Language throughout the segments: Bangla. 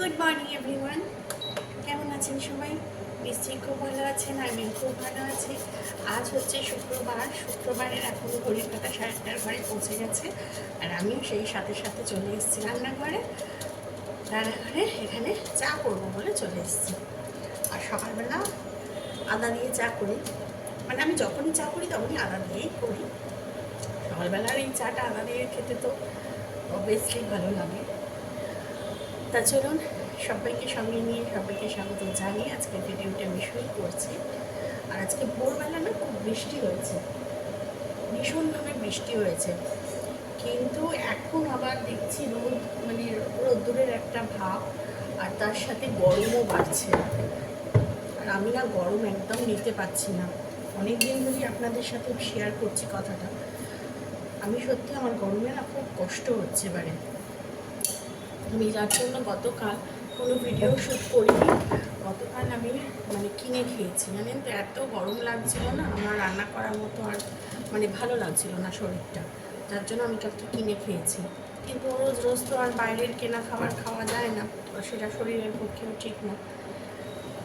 গুড মর্নিং এভরিওয়ান কেমন আছেন সবাই? নিশ্চয়ই খুব ভালো আছেন, আমিও খুব ভালো আছি। আজ হচ্ছে শুক্রবার। শুক্রবারের এখন ঘড়ির কাটা সাড়ে আটটার ঘরে পৌঁছে গেছে। আর আমিও সেই সাথে সাথে চলে এসেছি রান্নাঘরে। রান্নাঘরে এখানে চা করব বলে চলে এসেছি। আর সকালবেলা আদা দিয়ে চা করি। মানে আমি যখনই চা করি তখনই আদা দিয়েই করি। সকালবেলার এই চাটা আদা দিয়ে খেতে তো অবভিয়াসলি ভালো লাগে। তা চলুন, সবাইকে সঙ্গে নিয়ে সবাইকে স্বাগত জানিয়ে আজকে ভিডিওটা আমি শুরু করছি। আর আজকে ভোরবেলা না খুব বৃষ্টি হয়েছে। ভীষণভাবে বৃষ্টি হয়েছে। কিন্তু এখন আবার দেখছি রোদ মানে রোদ্দুরের একটা ভাব, আর তার সাথে গরমও বাড়ছে। আর আমি না গরম একদম নিতে পারছি না। অনেক দিন ধরেই আপনাদের সাথে শেয়ার করছি কথাটা। আমি সত্যি আমার গরমে না খুব কষ্ট হচ্ছে এবারে। আমি যার জন্য গতকাল কোনো ভিডিও শ্যুট করিনি, গতকাল আমি মানে কিনে খেয়েছি। জানেন তো, এত গরম লাগছিল না, আমার রান্না করার মতো আর মানে ভালো লাগছিল না শরীরটা। যার জন্য আমি কালকে কিনে খেয়েছি। কিন্তু রোজ রোজ তো আর বাইরের কেনা খাবার খাওয়া যায় না সেটা শরীরের পক্ষেও ঠিক না।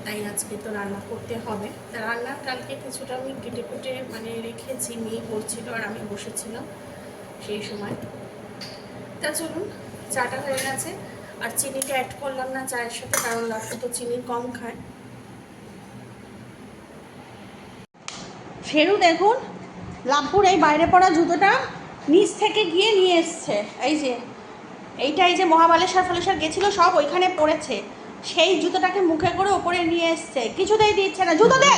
তাই আজকে তো রান্না করতে হবে। তা রান্নার কালকে কিছুটা আমি কেটে কুটে মানে রেখেছি মেয়ে করছিল আর আমি বসেছিলাম সেই সময়। তা চলুন চাটা হয়ে গেছে। আর চিনিটা অ্যাড করলাম না চায়ের সাথে, কারণ লাস্টে তো চিনি কম খায়। ফেরু, দেখুন, লাভপুর এই বাইরে পড়া জুতোটা নিচ থেকে গিয়ে নিয়ে এসছে। এই যে, এইটা এই যে মহাবালেশ্বর ফালেশ্বর গেছিল, সব ওইখানে পড়েছে। সেই জুতোটাকে মুখে করে ওপরে নিয়ে এসছে। কিছুতেই দিচ্ছে না। জুতো দে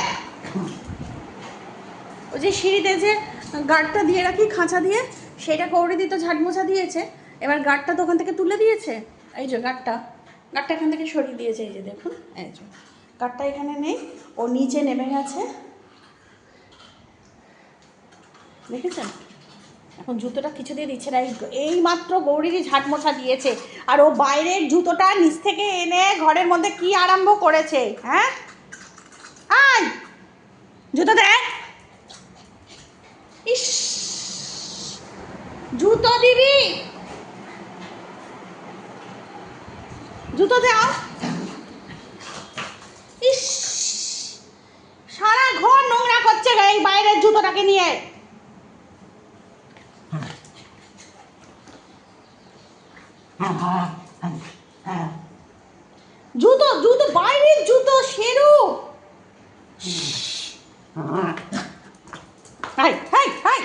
ওই যে সিঁড়িতে যে গার্ডটা দিয়ে রাখি, খাঁচা দিয়ে, সেটা কৌড়ে দিতে ঝাড়মোছা দিয়েছে। এবার গার্ডটা তো ওখান থেকে তুলে দিয়েছে? এই যে গার্ডটা গার্ডটা এখান থেকে সরিয়ে দিয়েছে, এই যে দেখুন। এই যে। গার্ডটা এখানে নেই, ও নিচে নেমে গেছে। দেখেছেন? এখন জুতোটা কিছু দিয়ে দিচ্ছে না, এই মাত্র গৌরীরই ঝাঁটমোছা দিয়েছে। আর ও বাইরের জুতোটা নিচ থেকে এনে ঘরের মধ্যে কি আরম্ভ করেছে হ্যাঁ? আয়! জুতো দেখ! ইস! জুতো দিবি! জুতো দাও ইস! সারা ঘর নোংরা করছে এই বাইরের জুতোটাকে নিয়ে। জুতো জুতো, বাইরের জুতো সেরু হাই হাই হাই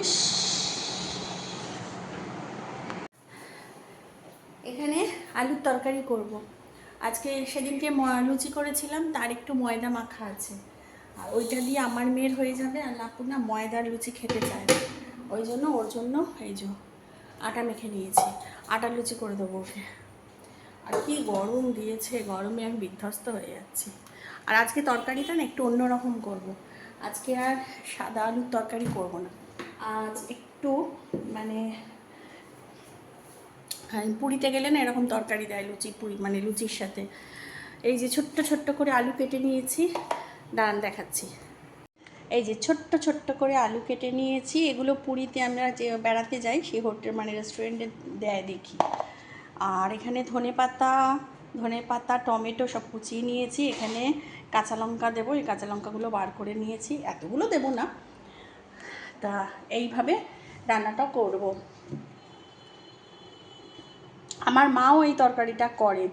ইস এখানে আলুর তরকারি করব। আজকে সেদিনকে লুচি করেছিলাম, তার একটু ময়দা মাখা আছে। আর ওইটা দিয়ে আমার মেয়ের হয়ে যাবে, আর লাপু না ময়দার লুচি খেতে চায় ওই জন্য, ওর জন্য এই যে আটা মেখে নিয়েছি। আটা লুচি করে দেবো ওকে। আর কি গরম দিয়েছে, গরমে আমি বিধ্বস্ত হয়ে যাচ্ছি। আর আজকে তরকারিটা না একটু অন্যরকম করব। আজকে আর সাদা আলুর তরকারি করব না। আজ একটু মানে পুরীতে গেলে না এরকম তরকারি দেয় লুচি, পুরি মানে লুচির সাথে। এই যে ছোট্ট ছোট্ট করে আলু কেটে নিয়েছি, দাঁড়ান দেখাচ্ছি। এই যে ছোট্ট ছোট্ট করে আলু কেটে নিয়েছি, এগুলো পুরীতে আমরা যে বেড়াতে যাই, সেই হোটেল মানে রেস্টুরেন্টে দেয় দেখি। আর এখানে ধনে পাতা ধনে পাতা, টমেটো সব কুচিয়ে নিয়েছি, এখানে কাঁচা লঙ্কা দেবো, এই কাঁচা লঙ্কাগুলো বার করে নিয়েছি, এতগুলো দেবো না। তা এইভাবে রান্নাটা করব। আমার মাও এই তরকারিটা করে।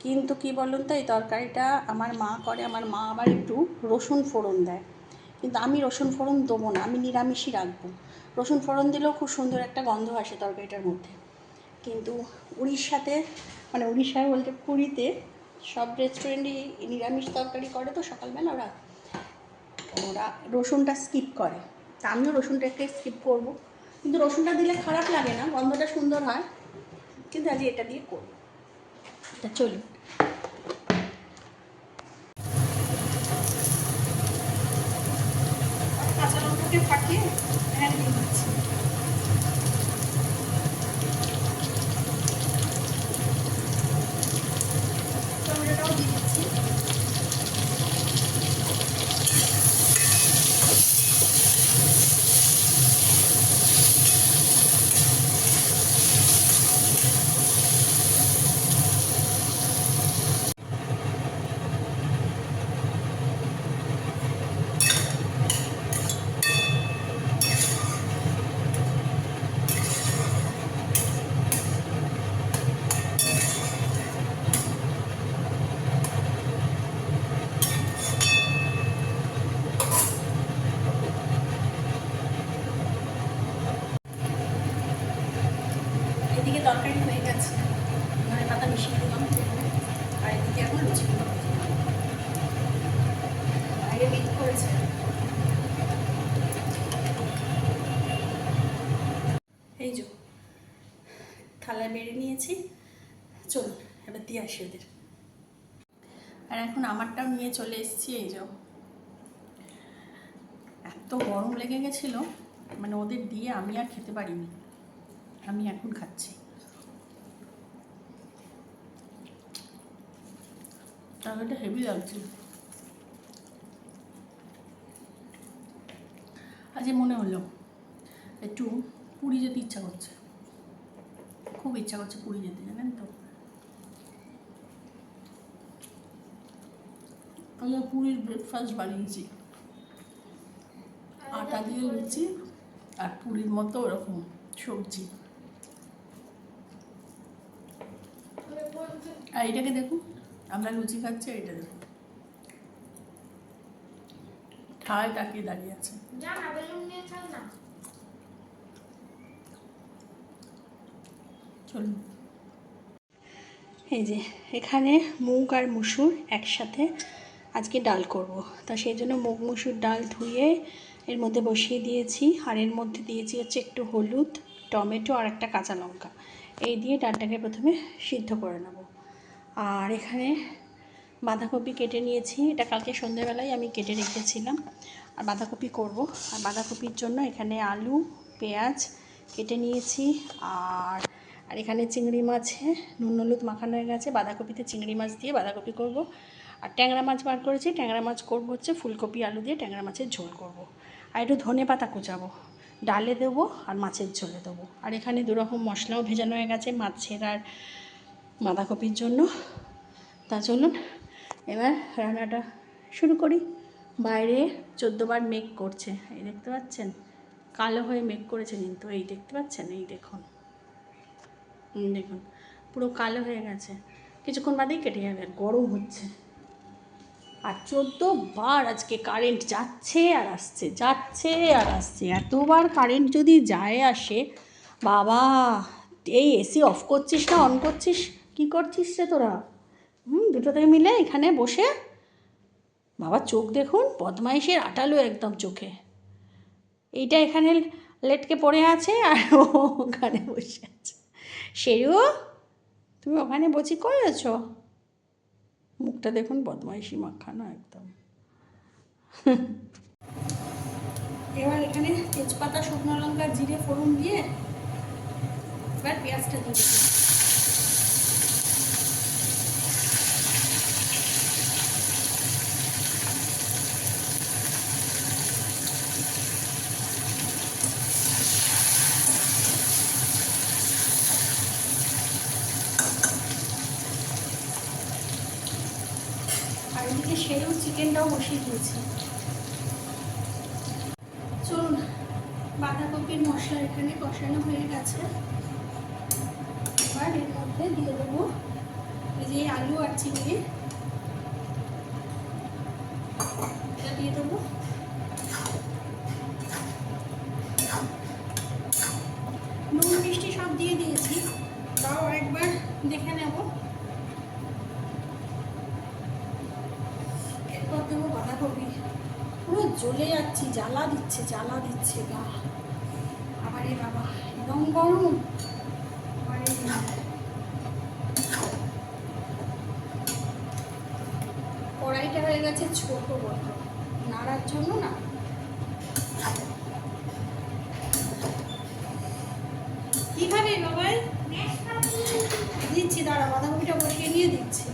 কিন্তু কি বলুন তো, এই তরকারিটা আমার মা করে, আমার মা আবার একটু রসুন ফোড়ন দেয়। কিন্তু আমি রসুন ফোড়ন দেবো না, আমি নিরামিষই রাখব। রসুন ফোড়ন দিলেও খুব সুন্দর একটা গন্ধ আসে তরকারিটার মধ্যে। কিন্তু উড়িষ্যাতে মানে উড়িষ্যায় বলতে পুরীতে সব রেস্টুরেন্টই নিরামিষ তরকারি করে তো সকালবেলা ওরা। ওরা রসুনটা স্কিপ করে। তা আমিও রসুনটাকে স্কিপ করব। কিন্তু রসুনটা দিলে খারাপ লাগে না, গন্ধটা সুন্দর হয়। কিন্তু আজ এটা দিয়ে করব। তা চলুন কাঁচা লঙ্কাকে ফাটিয়ে এখানে দিয়ে দিচ্ছি টমেটোটাও দিয়ে দিচ্ছি এদিকে তরকারি হয়ে গেছে ধনে পাতা মিশিয়ে দিলাম আর এদিকে এখন লুচি বাইরে মিট করেছে এই যে থালায় বেড়ে নিয়েছি চলুন এবার দিয়ে আসি ওদের আর এখন আমারটাও নিয়ে চলে এসেছি, এই যে। এত গরম লেগে গেছিল মানে ওদের দিয়ে আমি আর খেতে পারিনি। আমি এখন খাচ্ছি। তাহলে হেভি লাগছে। আজ মনে হলো, একটু পুরী যেতে ইচ্ছা করছে। খুব ইচ্ছা করছে পুরী যেতে, জানেন তো? আমি পুরীর ব্রেকফাস্ট বানিয়েছি। আটা দিয়ে লুচি আর পুরীর মতো ওরকম সবজি। আর এটাকে দেখুন আমরা লুচি খাচ্ছি এটা দেখুন। ঠায় তাকিয়ে দাঁড়িয়ে আছে। চলুন। এই যে এখানে মুগ আর মুসুর একসাথে আজকে ডাল করব। তা সেই জন্য মুগ মুসুর ডাল ধুয়ে এর মধ্যে বসিয়ে দিয়েছি। আর এর মধ্যে দিয়েছি হচ্ছে একটু হলুদ, টমেটো আর একটা কাঁচা লঙ্কা। এই দিয়ে ডালটাকে প্রথমে সিদ্ধ করে নেব। আর এখানে বাঁধাকপি কেটে নিয়েছি। এটা কালকে সন্ধ্যেবেলায় আমি কেটে রেখেছিলাম। আর বাঁধাকপি করব। আর বাঁধাকপির জন্য এখানে আলু, পেঁয়াজ কেটে নিয়েছি। আর আর এখানে চিংড়ি মাছে, নুন হলুদ মাখানো হয়ে গেছে। বাঁধাকপিতে চিংড়ি মাছ দিয়ে বাঁধাকপি করব। আর ট্যাংরা মাছ বার করেছি। ট্যাংরা মাছ করব হচ্ছে ফুলকপি, আলু দিয়ে ট্যাংরা মাছের ঝোল করব। আর একটু ধনে পাতা কুচাবো। ডালে দেবো আর মাছের ঝোলে দেবো। আর এখানে দুরকম মশলাও ভেজানো হয়ে গেছে মাছের আর বাঁধাকপির জন্য। তা চলুন, এবার রান্নাটা শুরু করি। বাইরে চোদ্দোবার মেঘ করছে। এই দেখতে পাচ্ছেন? কালো হয়ে মেঘ করেছে কিন্তু। এই দেখতে পাচ্ছেন? এই দেখুন। দেখুন। পুরো কালো হয়ে গেছে। কিছুক্ষণ বাদেই কেটে যাবে। আর গরম হচ্ছে। আর চোদ্দ বার আজকে কারেন্ট যাচ্ছে আর আসছে, যাচ্ছে আর আসছে। এতবার কারেন্ট যদি যায় আসে, বাবা, এই এসি অফ করছিস না অন করছিস? কি করছিস রে তোরা? হুম দুটোতে মিলে এখানে বসে। বাবা, চোখ দেখুন, বদমাইশের আটালো একদম চোখে। এইটা এখানে লেটকে পড়ে আছে আর ও ওখানে বসে আছে। সেরু তুমি ওখানে বসি করেছ? মুখটা দেখুন বদমাইশি মাখানো একদম। এবার এখানে তেজপাতা, শুকনো লঙ্কা, জিরে, ফোড়ন দিয়ে এবার পেঁয়াজটা দিয়ে দিচ্ছি আর এদিকে সেও চিকেনটাও চলুন, বাঁধাকপির মশলা এখানে কষানো হয়ে গেছে। এবার এর মধ্যে দিয়ে দেবো এই যে আলু আর চিংড়ি এটা দিয়ে দেবো নুন মিষ্টি সব দিয়ে দিয়েছি তাও একবার দেখে নেব এরপর দেবো বাঁধাকপি পুরো জ্বলে যাচ্ছি, জ্বালা দিচ্ছে জ্বালা দিচ্ছে, গা। আবার এ বাবা এবং গরম। কড়াইটা হয়ে গেছে ছোট বড়। নাড়ার জন্য না কি খাবে বাবাই দিচ্ছি দাঁড়া বাঁধাকপিটা বসিয়ে নিয়ে দিচ্ছি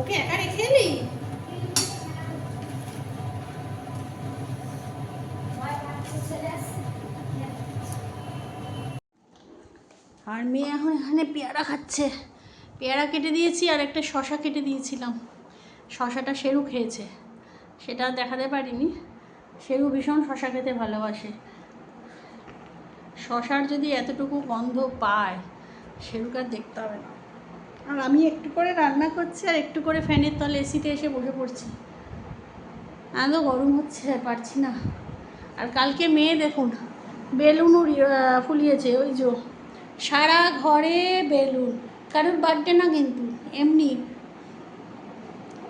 ওকে একা রেখে এলি আর মেয়ে এখন এখানে পেয়ারা খাচ্ছে পেয়ারা কেটে দিয়েছি আর একটা শশা কেটে দিয়েছিলাম। শশাটা সেরু খেয়েছে। সেটা দেখাতে পারিনি। সেরু ভীষণ শশা খেতে ভালোবাসে। শশার যদি এতটুকু গন্ধ পায় সেরুকে আর দেখতে হবে না। আর আমি একটু করে রান্না করছি আর একটু করে ফ্যানের তলে এসিতে এসে বসে পড়ছি। এত গরম হচ্ছে পারছি না। আর কালকে মেয়ে দেখুন, বেলুন ফুলিয়েছে, ওই যে। সারা ঘরে বেলুন। কারোর বার্থডে না কিন্তু এমনি।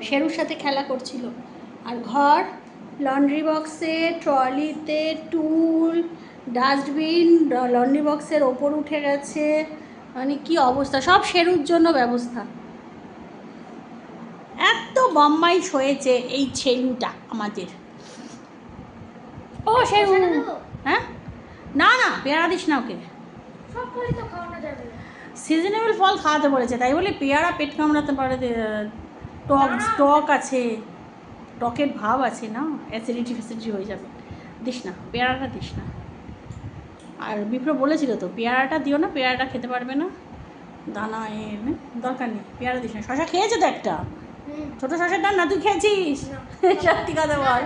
শেরুর সাথে খেলা করছিল। আর ঘর লন্ড্রি বক্সে ট্রলিতে টুল ডাস্টবিন লন্ড্রি বক্সের ওপর উঠে গেছে। মানে কি অবস্থা? সব শেরুর জন্য ব্যবস্থা। এত বম্বাইশ হয়েছে এই ছেলুটা আমাদের। ও শেরু? হ্যাঁ? না না পেয়ারা দিস না ওকে। সিজনেবল ফল খাওয়াতে বলেছে তাই বলে পেয়ারা পেট কামড়াতে পারে টক। টক আছে টকের ভাব আছে না অ্যাসিডিটি ফ্যাসিডিটি হয়ে যাবে। দিস না পেয়ারাটা দিস না। আর বিপ্র বলেছিল তো পেয়ারাটা দিও না পেয়ারাটা খেতে পারবে না। দানা এ নে, দরকার নেই পেয়ারা দিস না। শশা খেয়েছে তো একটা? ছোটো শশার ডাল না তুই খেয়েছিস। সত্যি কথা বল।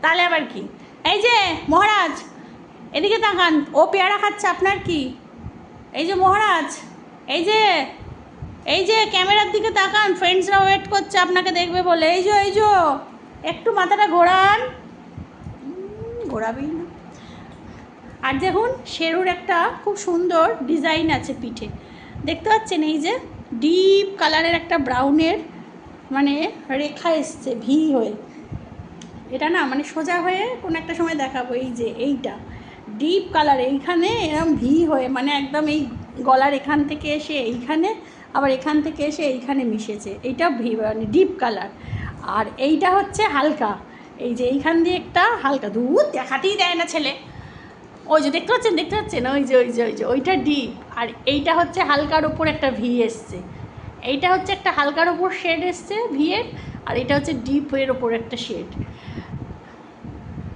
তাহলে আবার কি? এই যে মহারাজ এদিকে তাকান, ও পেয়ারা খাচ্ছে, আপনার কি? এই যে মহারাজ, এই যে এই যে ক্যামেরার দিকে তাকান ফ্রেন্ডসরা ওয়েট করছে আপনাকে দেখবে বলে। এই যে এই যে, একটু মাথাটা ঘোরান। ঘোরাবেই না। আর দেখুন, শেরুর একটা খুব সুন্দর ডিজাইন আছে পিঠে। দেখতে পাচ্ছেন এই যে ডিপ কালারের একটা ব্রাউনের মানে রেখা এসছে, ভি হয়ে। এটা না মানে সোজা হয়ে কোনো একটা সময় দেখাবো, এই যে, এইটা। ডিপ কালার এইখানে এরকম ভি হয়ে মানে একদম এই গলার এখান থেকে এসে এইখানে, আবার এখান থেকে এসে এইখানে মিশেছে। এইটা ভি মানে ডিপ কালার আর এইটা হচ্ছে হালকা। এই যে এইখান দিয়ে একটা হালকা দুধ দেখাতেই দেয় না ছেলে। ওই যে দেখতে পাচ্ছেন দেখতে পাচ্ছেন? ওই যে ওই যে ওই যে, ওইটা ডিপ আর এইটা হচ্ছে হালকার ওপর একটা ভি এসছে। এইটা হচ্ছে একটা হালকার ওপর শেড এসছে ভিয়ের আর এটা হচ্ছে ডিপ এর ওপর একটা শেড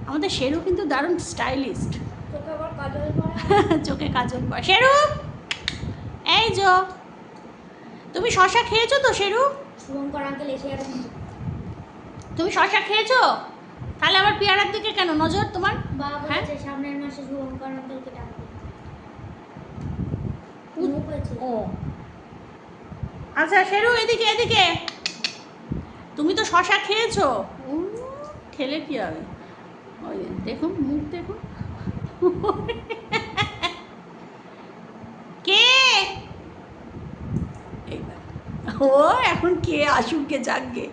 আমাদের শেরু কিন্তু দারুণ স্টাইলিস্ট চোখে কাজল পরে চোখে পর শেরু! এই যো তুমি শশা খেয়েছো তো শেরু? শুভঙ্কর আঙ্কেল এসে তুমি শশা খেয়েছো? তাহলে আবার পেয়ারার দিকে কেন? নজর তোমার? হ্যাঁ? সামনের মাসে শুভঙ্কর আঙ্কেলকে ডাকবে। ও। আচ্ছা শেরু এদিকে এদিকে। তুমি তো শশা খেয়েছো? খেলে কি হবে? ওই দেখুন মুখ দেখুন। কে? ও, এখন কে আসুক, কে যাকগে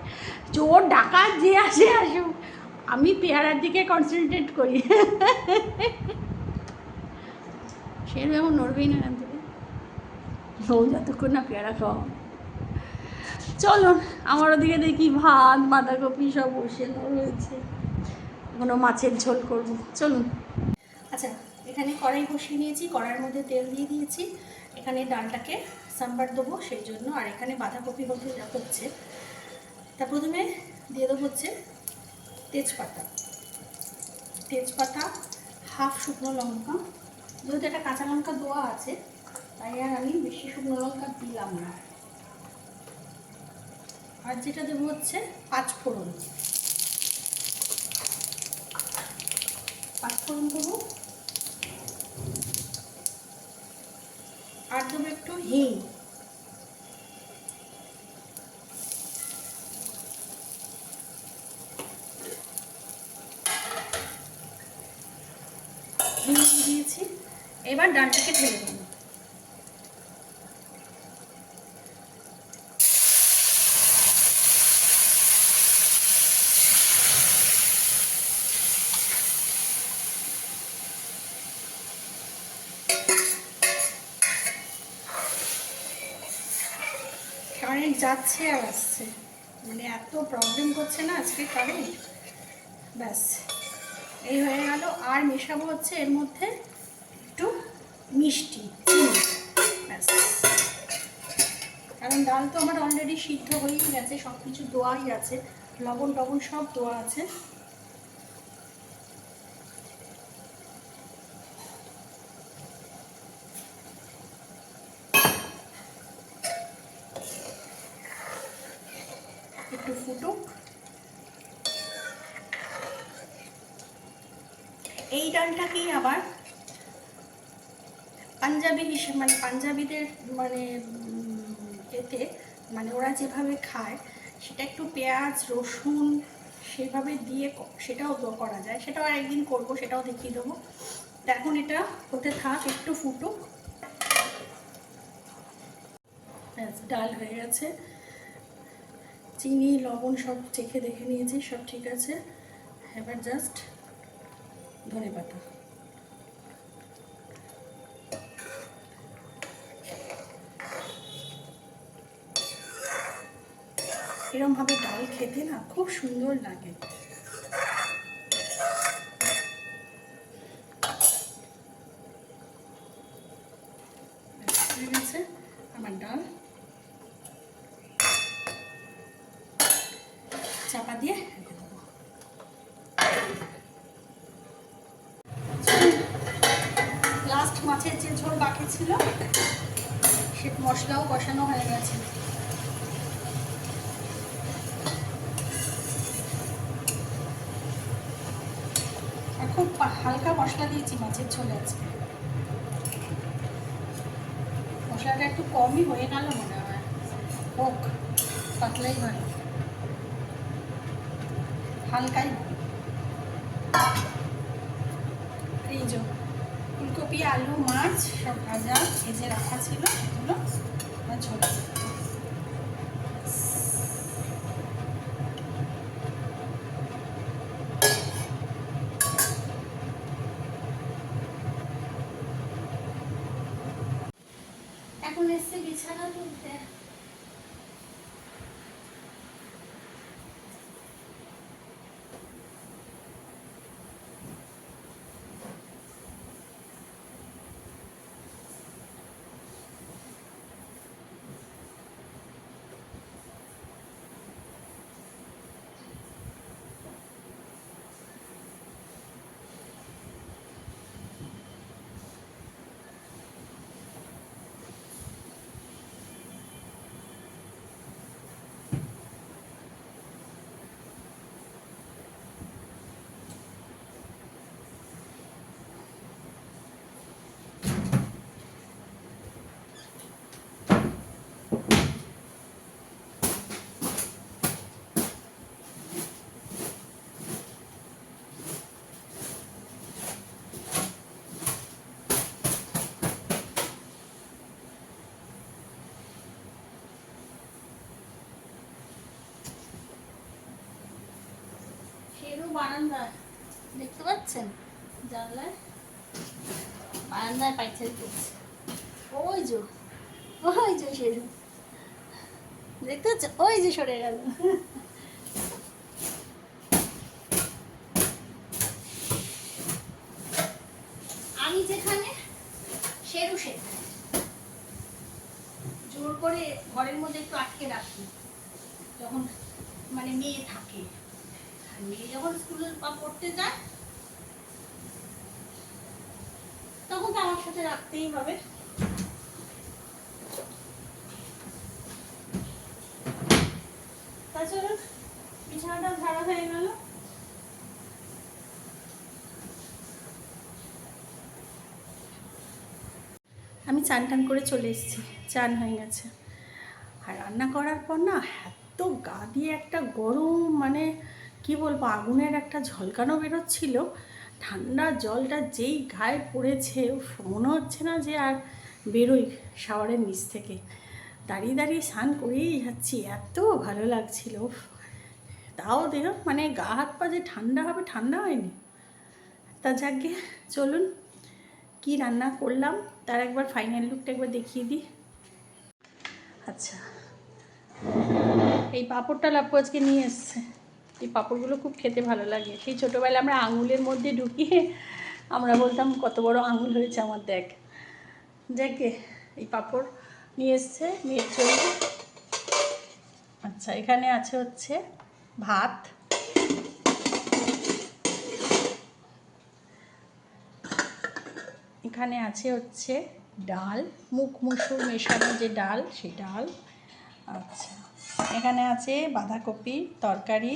চোর ডাকাত যে আসে, আসুক। আমি পেয়ারার দিকে কনসেন্ট্রেট করি। সেরু এমন নড়বেই না এখান থেকে ও, যতক্ষণ না পেয়ারা খাওয়া হবে। আমার ওদিকে দেখি ভাত, বাঁধাকপি সব বসে রয়েছে। কোনো মাছের ঝোল করব। চলুন। আচ্ছা এখানে কড়াই বসিয়ে নিয়েছি, কড়াইয়ের মধ্যে তেল দিয়ে দিয়েছি। এখানে ডালটাকে সাম্বার দেবো সেই জন্য, আর এখানে বাঁধাকপি হতে হচ্ছে, তা প্রথমে দিয়ে দেবো হচ্ছে তেজপাতা। তেজপাতা, হাফ শুকনো লঙ্কা, যেহেতু একটা কাঁচা লঙ্কা দেওয়া আছে, তাই আর আমি বেশি শুকনো লঙ্কা দিলাম না। আর যেটা দেবো হচ্ছে পাঁচ ফোড়ন। পাঁচ ফোড়ন দেবো। আর দেবো একটু হিং। দিয়েছি। এবার ডানটাকে ঢেলে দেবো কারেন্ট যাচ্ছে আর আসছে। মানে এত প্রবলেম করছে না আজকে কারেন্ট ব্যাস। এই হয়ে গেল। আর মেশাবো হচ্ছে এর মধ্যে একটু মিষ্টি ব্যাস। কারণ ডাল তো আমার অলরেডি সিদ্ধ হয়েই গেছে সব কিছু দোয়াই আছে। লবণ টবণ সব দোয়া আছে একটু ফুটুক ডালটাকেই আবার পাঞ্জাবি হিসেবে মানে পাঞ্জাবিদের মানে এতে মানে ওরা যেভাবে খায়, সেটা একটু পেঁয়াজ, রসুন সেভাবে দিয়ে সেটাও করা যায়। সেটাও একদিন করব, সেটাও দেখিয়ে দেবো। এখন এটা হতে থাক, একটু ফুটুক। ডাল হয়ে গেছে। চিনি, লবণ সব চেখে দেখে নিয়েছি, সব ঠিক আছে। এবার জাস্ট ধনে পাতা এরমভাবে ডাল খেতে না খুব সুন্দর লাগে ব্যাস, হয়ে গেছে আমার ডাল চাপা দিয়ে রেখে দেবো লাস্ট মাছের যে ঝোল বাকি ছিল সে মশলাও কষানো হয়ে গেছে আর খুব হালকা মশলা দিয়েছি মাছের ঝোলে আজকে মশলাটা একটু কমই হয়ে গেল মনে হয়। হোক, পাতলাই ভালো হালকাই। এই ফুলকপি, আলু, মাছ সব ভাজা, ভেজে রাখা ছিল, সেগুলো আর ঝোল এখন এসছে বিছানা তুলতে শেরু দেখতে পাচ্ছেন? বারান্দায় করছে। ওই যে ওই যে শেরু দেখতে পাচ্ছ ওই যে সরে গেল। আমি যেখানে সেরু সেখানে জোর করে ঘরের মধ্যে একটু আটকে রাখি। যখন মানে মেয়ে থাকে। মেয়ে যখন স্কুলে বা পড়তে যায়, তখন তো আমার সাথে রাখতেই হবে। তাছাড়া বিছানাটা ঝাড়া হয়ে গেল। আমি চান টান করে চলে এসেছি, চান হয়ে গেছে। আর রান্না করার পর না এত গা দিয়ে একটা গরম মানে কি বলব, আগুনের একটা ঝলকানো বেরোচ্ছিল। ঠান্ডা জলটা যেই গায়ে পড়েছে মনে হচ্ছে না যে আর বেরোই শাওয়ারের নিচ থেকে। দাঁড়িয়ে দাঁড়িয়ে স্নান করেই যাচ্ছি, এত ভালো লাগছিল। তাও দেখ মানে গা হাত পা যে ঠান্ডা হবে, ঠান্ডা হয়নি। তা যাকে, চলুন, কি রান্না করলাম, তার একবার ফাইনাল লুকটা একবার দেখিয়ে দিই। আচ্ছা এই পাঁপড়টা লাপ্পু আজকে নিয়ে এসছে। এই পাঁপড়গুলো খুব খেতে ভালো লাগে। সেই ছোটোবেলায় আমরা আঙুলের মধ্যে ঢুকিয়ে আমরা বলতাম, কত বড় আঙুল হয়েছে আমার দেখ। দেখে এই পাঁপড় নিয়ে এসছে মেয়ের জন্য আচ্ছা এখানে আছে হচ্ছে ভাত। এখানে আছে হচ্ছে ডাল, মুখ মুসুর মেশানো যে ডাল, সেই ডাল। আচ্ছা এখানে আছে বাঁধাকপি তরকারি।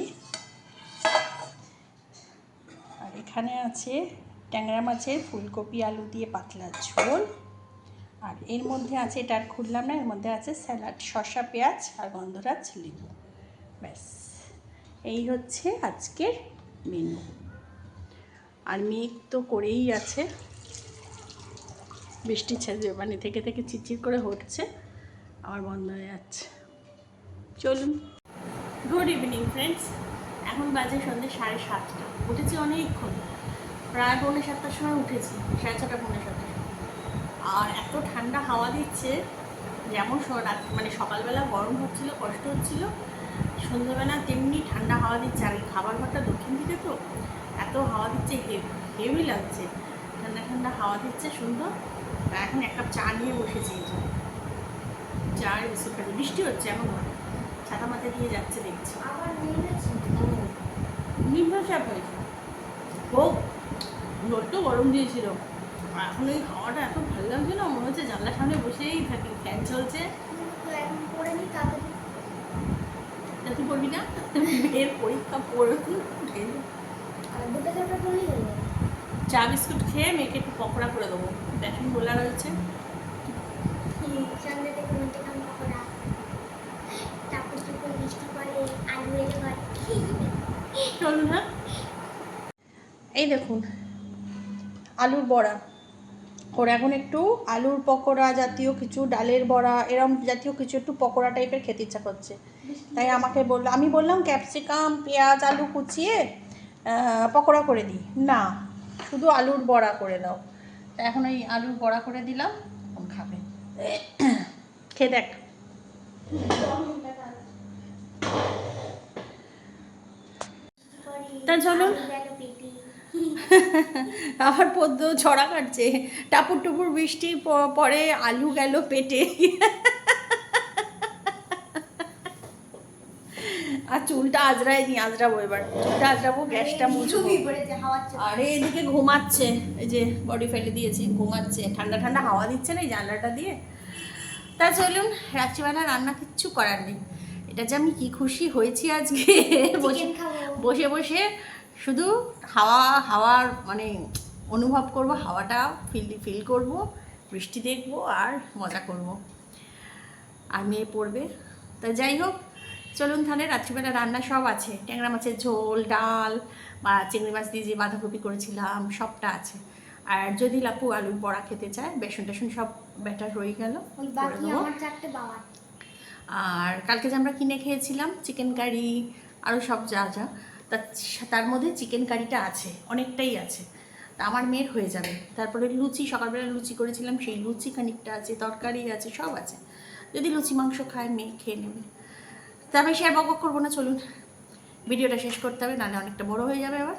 এখানে আছে ট্যাংরা মাছের ফুলকপি, আলু দিয়ে পাতলা ঝোল। আর এর মধ্যে আছে, এটা আর খুললাম না, এর মধ্যে আছে স্যালাড, শসা, পেঁয়াজ আর গন্ধরাজ লেবু। ব্যাস, এই হচ্ছে আজকের মেনু আর মেঘ তো করেই আছে। বৃষ্টি ছেড়ে মানে থেকে থেকে চিচির করে হচ্ছে, আবার বন্ধ হয়ে যাচ্ছে। চলুন। গুড ইভিনিং ফ্রেন্ডস এখন বাজে সন্ধ্যে সাড়ে সাতটা। উঠেছি অনেকক্ষণ। প্রায় পৌনে সাতটার সময় উঠেছি, সাড়ে ছটা, পৌনে সাতটার আর এত ঠান্ডা হাওয়া দিচ্ছে, যেমন মানে সকালবেলা গরম হচ্ছিল, কষ্ট হচ্ছিল, সন্ধ্যেবেলা তেমনি ঠান্ডা হাওয়া দিচ্ছে। আর খাবার ঘরটা দক্ষিণ দিকে তো, এত হাওয়া দিচ্ছে হেভি লাগছে। ঠান্ডা ঠান্ডা হাওয়া দিচ্ছে সুন্দর। এখন এক কাপ চা নিয়ে বসেছি। চা আর বৃষ্টি হচ্ছে এখন ছাতা মাথায় দিয়ে যাচ্ছে দেখছি। আবার নিম্নচাপ হয়েছে। হোক রোদটা গরম দিয়েছিল। এখন এই হাওয়াটা এত ভালো লাগছে না, মনে হচ্ছে জানলার সামনে বসেই থাকি। ফ্যান চলছে। তা তুই পড়বি না? মেয়ের পরীক্ষা পড়ে চা বিস্কুট খেয়ে মেয়েকে একটু পকোড়া করে দেবো। বেসন গোলা রয়েছে সন্ধ্যে থেকে মধ্যে কাম করা তারপর যখন বৃষ্টি পড়ে আলু এলে ঘর চলুন হ্যাঁ এই দেখুন, আলুর বড়া। ওর এখন একটু আলুর পকোড়া জাতীয় কিছু, ডালের বড়া, এরম জাতীয় কিছু একটু পকোড়া টাইপের খেতে ইচ্ছা করছে। তাই আমাকে বলল, আমি বললাম, ক্যাপসিকাম, পেঁয়াজ, আলু কুচিয়ে পকোড়া করে দিই। না, শুধু আলুর বড়া করে দাও। তা এখন ওই আলুর বড়া করে দিলাম খাবে। খেয়ে দেখ। তা চলুন। আবার পদ্ম ছড়া কাটছে। টাপুর টুপুর বৃষ্টি পরে আলু গেল পেটে। আর চুলটা আজরাই নি আজরাবো এবার। চুলটা আজরাবো গ্যাসটা মুছবো। আর এদিকে ঘুমাচ্ছে এই যে বডি ফেলে দিয়েছি ঘুমাচ্ছে। ঠান্ডা ঠান্ডা হাওয়া দিচ্ছে না এই জানলাটা দিয়ে? তা চলুন রাত্রিবেলা রান্না কিচ্ছু করার নেই। এটা যে আমি কি খুশি হয়েছি আজকে। বসে বসে বসে শুধু হাওয়া হাওয়ার মানে অনুভব করব হাওয়াটা ফিল ফিল করব বৃষ্টি দেখব আর মজা করব। আর মেয়ে পড়বে। তা যাই হোক চলুন তাহলে রাত্রিবেলা রান্না সব আছে। ট্যাংরা মাছের ঝোল ডাল বা চিংড়ি মাছ দিয়ে যে বাঁধাকপি করেছিলাম সবটা আছে। আর যদি লাপু আলুর বড়া খেতে চায় বেসন টেসন সব ব্যাটার রয়ে গেল। আর কালকে যে আমরা কিনে খেয়েছিলাম চিকেন কারি আরও সব যা যা। তা তার মধ্যে চিকেন কারিটা আছে, অনেকটাই আছে। তা আমার মেয়ের হয়ে যাবে। তারপরে লুচি, সকালবেলা লুচি করেছিলাম, সেই লুচি খানিকটা আছে, তরকারি আছে, সব আছে। যদি লুচি, মাংস খায়, মেয়ে খেয়ে নেবে। তা বেশি আর বক করব না, চলুন। ভিডিওটা শেষ করতে হবে, নাহলে অনেকটা বড় হয়ে যাবে আবার।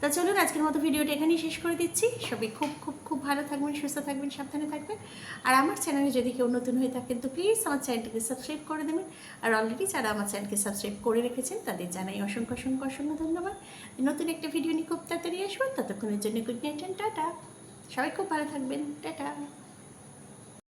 তা চলুন, আজকের মতো ভিডিওটা এখানেই শেষ করে দিচ্ছি। সবই খুব খুব খুব ভালো থাকবেন, সুস্থ থাকবেন, সাবধানে থাকবেন। আর আমার চ্যানেলে যদি কেউ নতুন হয়ে থাকেন, তো প্লিজ আমার চ্যানেলটিকে সাবস্ক্রাইব করে দেবেন। আর অলরেডি যারা আমার চ্যানেলকে সাবস্ক্রাইব করে রেখেছেন, তাদের জানাই অসংখ্য অসংখ্য অসংখ্য ধন্যবাদ। নতুন একটা ভিডিও নিয়ে খুব তাড়াতাড়ি আসবেন ততক্ষণের জন্য গুড নাইট টাটা সবাই খুব ভালো থাকবেন। টাটা